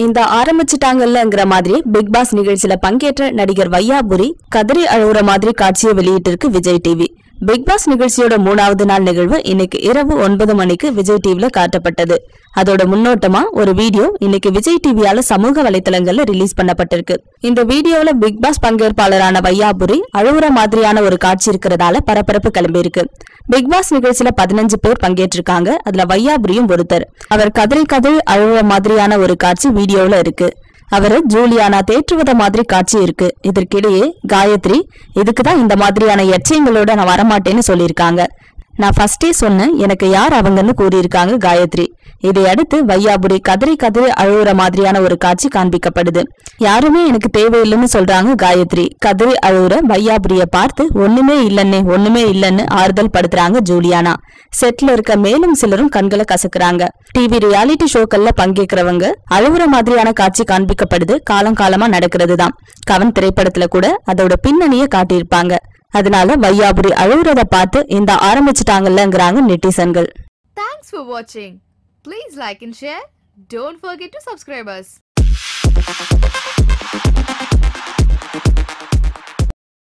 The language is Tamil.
இந்த ஆரம்பிச்சிட்டாங்கல்லங்கிற மாதிரி பிக் பாஸ் நிகழ்ச்சியில பங்கேற்ற நடிகர் வையாபுரி கதறி அழுகுற மாதிரி காட்சியை வெளியிட்டிருக்கு விஜய் டிவி பிக் பாஸ் நிகழ்ச்சியோட மூணாவது நாள் நிகழ்வு இன்னைக்கு இரவு ஒன்பது மணிக்கு விஜய் டிவில காட்டப்பட்டது. அதோட முன்னோட்டமா ஒரு வீடியோ இன்னைக்கு விஜய் டிவியால சமூக வலைதளங்கள்ல ரிலீஸ் பண்ணப்பட்டிருக்கு. இந்த வீடியோல பிக் பாஸ் பங்கேற்பாளரான வையாபுரி அழுகுற மாதிரியான ஒரு காட்சி இருக்கிறதால பரபரப்பு கிளம்பியிருக்கு. பிக் பாஸ் நிகழ்ச்சியில பதினஞ்சு பேர் பங்கேற்றிருக்காங்க. அதுல வையாபுரியும் ஒருத்தர். அவர் கதறி கதறி அழுகுற மாதிரியான ஒரு காட்சி வீடியோல இருக்கு. அவரு ஜூலியானா தேற்றுவத மாதிரி காட்சி இருக்கு. இதற்கிடையே காயத்ரி இதுக்கு தான் இந்த மாதிரியான எச்சயங்களோட நான் வரமாட்டேன்னு சொல்லியிருக்காங்க. நான் ஃபர்ஸ்டே சொன்னேன் எனக்கு யார் அவங்கன்னு கூறியிருக்காங்க காயத்ரி. இதையடுத்து வையாபுரி கதறி கதறி அழுகுற மாதிரியான ஒரு காட்சி காண்பிக்கப்படுது. யாருமே எனக்கு தேவையில்லைன்னு சொல்றாங்க காயத்ரி. கதறி அழுகுற வையாபுரிய பார்த்து ஒண்ணுமே இல்லன்னே ஒண்ணுமே இல்லன்னு ஆறுதல் படுத்துறாங்க ஜூலியானா. செட்ல இருக்க மேலும் சிலரும் கண்களை கசக்குறாங்க. டிவி ரியாலிட்டி ஷோக்கள்ல பங்கேற்கிறவங்க அழுகுற மாதிரியான காட்சி காண்பிக்கப்படுது காலம் காலமா நடக்கிறது தான் கவன் திரைப்படத்துல கூட அதோட பின்னணியை காட்டியிருப்பாங்க. அதனால வையாபுரி அழுகுறத பார்த்து இந்த ஆரம்பிச்சிட்டாங்கல்லங்கிறாங்க நெட்டிசன்கள் தேங்க்ஸ் ஃபார் வாட்சிங் please like and share don't forget to subscribers